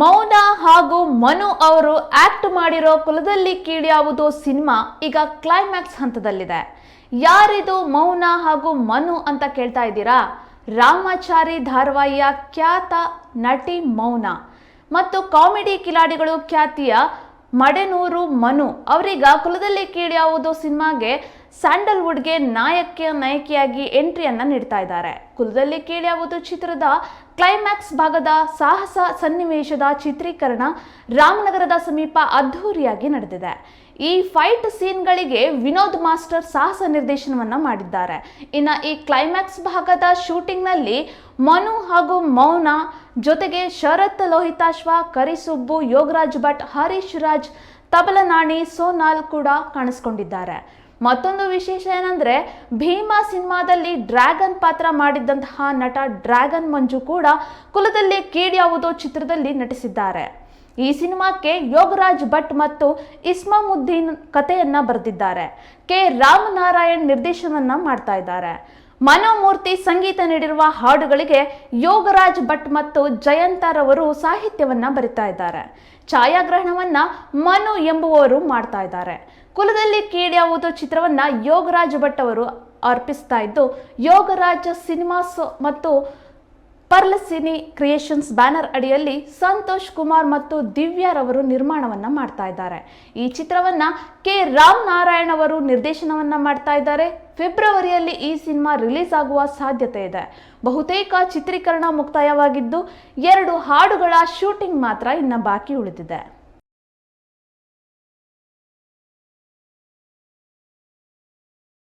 ಮೌನ ಹಾಗೂ ಮನು ಅವರು ಆಕ್ಟ್ ಮಾಡಿರೋ ಕುಲದಲ್ಲಿ ಕೀಳ್ಯಾವುದು ಸಿನಿಮಾ ಈಗ ಕ್ಲೈಮ್ಯಾಕ್ಸ್ ಹಂತದಲ್ಲಿದೆ. ಯಾರಿದು ಮೌನ ಹಾಗೂ ಮನು ಅಂತ ಕೇಳ್ತಾ ಇದ್ದೀರಾ? ರಾಮಾಚಾರಿ ಧಾರವಾಹಿಯ ಖ್ಯಾತ ನಟಿ ಮೌನ. ಮತ್ತು ಕಾಮಿಡಿ ಕಿಲಾಡಿಗಳು ಖ್ಯಾತಿಯ ಮಡೆನೂರು ಮನು. ಅವರೀಗ ಕುಲದಲ್ಲಿ ಕೀಳ್ಯಾವುದು ಸಿನಿಮಾಗೆ ಸ್ಯಾಂಡಲ್ವುಡ್ಗೆ ನಾಯಕ ನಾಯಕಿಯಾಗಿ ಎಂಟ್ರಿಯನ್ನ ನೀಡ್ತಾ ಇದ್ದಾರೆ. ಕುಲದಲ್ಲಿ ಕೀಳ್ಯಾವುದು ಚಿತ್ರದ ಕ್ಲೈಮ್ಯಾಕ್ಸ್ ಭಾಗದ ಸಾಹಸ ಸನ್ನಿವೇಶದ ಚಿತ್ರೀಕರಣ ರಾಮನಗರದ ಸಮೀಪ ಅದ್ಧೂರಿಯಾಗಿ ನಡೆದಿದೆ. ಈ ಫೈಟ್ ಸೀನ್ಗಳಿಗೆ ವಿನೋದ್ ಮಾಸ್ಟರ್ ಸಾಹಸ ನಿರ್ದೇಶನವನ್ನ ಮಾಡಿದ್ದಾರೆ. ಇನ್ನು ಈ ಕ್ಲೈಮ್ಯಾಕ್ಸ್ ಭಾಗದ ಶೂಟಿಂಗ್ನಲ್ಲಿ ಮನು ಹಾಗೂ ಮೌನ ಜೊತೆಗೆ ಶರತ್ ಲೋಹಿತಾಶ್ವ ಕರಿಸುಬ್ಬು, ಯೋಗರಾಜ್ ಭಟ್, ಹರೀಶ್ ರಾಜ್, ತಬಲನಾಣಿ, ಸೋನಾಲ್ ಕೂಡ ಕಾಣಿಸ್ಕೊಂಡಿದ್ದಾರೆ. ಮತ್ತೊಂದು ವಿಶೇಷ ಏನಂದ್ರೆ, ಭೀಮಾ ಸಿನಿಮಾದಲ್ಲಿ ಡ್ರ್ಯಾಗನ್ ಪಾತ್ರ ಮಾಡಿದ್ದಂತಹ ನಟ ಡ್ರ್ಯಾಗನ್ ಮಂಜು ಕೂಡ ಕುಲದಲ್ಲಿ ಕೀಡ್ಯಾವುದೋ ಚಿತ್ರದಲ್ಲಿ ನಟಿಸಿದ್ದಾರೆ. ಈ ಸಿನಿಮಾಕ್ಕೆ ಯೋಗರಾಜ್ ಭಟ್ ಮತ್ತು ಇಸ್ಮಾಮುದ್ದೀನ್ ಕಥೆಯನ್ನ ಬರೆದಿದ್ದಾರೆ. ಕೆ. ರಾಮನಾರಾಯಣ್ ನಿರ್ದೇಶನವನ್ನ ಮಾಡ್ತಾ ಇದ್ದಾರೆ. ಮನೋಮೂರ್ತಿ ಸಂಗೀತ ನೀಡಿರುವ ಹಾಡುಗಳಿಗೆ ಯೋಗರಾಜ್ ಭಟ್ ಮತ್ತು ಜಯಂತರವರು ಸಾಹಿತ್ಯವನ್ನ ಬರಿತಾ ಇದ್ದಾರೆ. ಛಾಯಾಗ್ರಹಣವನ್ನ ಮನು ಎಂಬುವವರು ಮಾಡ್ತಾ ಇದ್ದಾರೆ. ಕುಲದಲ್ಲಿ ಕೀಳ್ಯಾವುದು ಚಿತ್ರವನ್ನ ಯೋಗರಾಜ್ ಭಟ್ ಅವರು ಅರ್ಪಿಸ್ತಾ ಇದ್ದು, ಯೋಗರಾಜ್ ಸಿನಿಮಾಸ್ ಮತ್ತು ಪರ್ಲ್ ಸಿನಿ ಕ್ರಿಯೇಷನ್ಸ್ ಬ್ಯಾನರ್ ಅಡಿಯಲ್ಲಿ ಸಂತೋಷ್ ಕುಮಾರ್ ಮತ್ತು ದಿವ್ಯಾರವರು ನಿರ್ಮಾಣವನ್ನ ಮಾಡ್ತಾ ಇದ್ದಾರೆ. ಈ ಚಿತ್ರವನ್ನ ಕೆ. ರಾಮ್ ನಾರಾಯಣ್ ಅವರು ನಿರ್ದೇಶನವನ್ನ ಮಾಡ್ತಾ ಇದ್ದಾರೆ. ಫೆಬ್ರವರಿಯಲ್ಲಿ ಈ ಸಿನಿಮಾ ರಿಲೀಸ್ ಆಗುವ ಸಾಧ್ಯತೆ ಇದೆ. ಬಹುತೇಕ ಚಿತ್ರೀಕರಣ ಮುಕ್ತಾಯವಾಗಿದ್ದು, ಎರಡು ಹಾಡುಗಳ ಶೂಟಿಂಗ್ ಮಾತ್ರ ಇನ್ನ ಬಾಕಿ ಉಳಿದಿದೆ.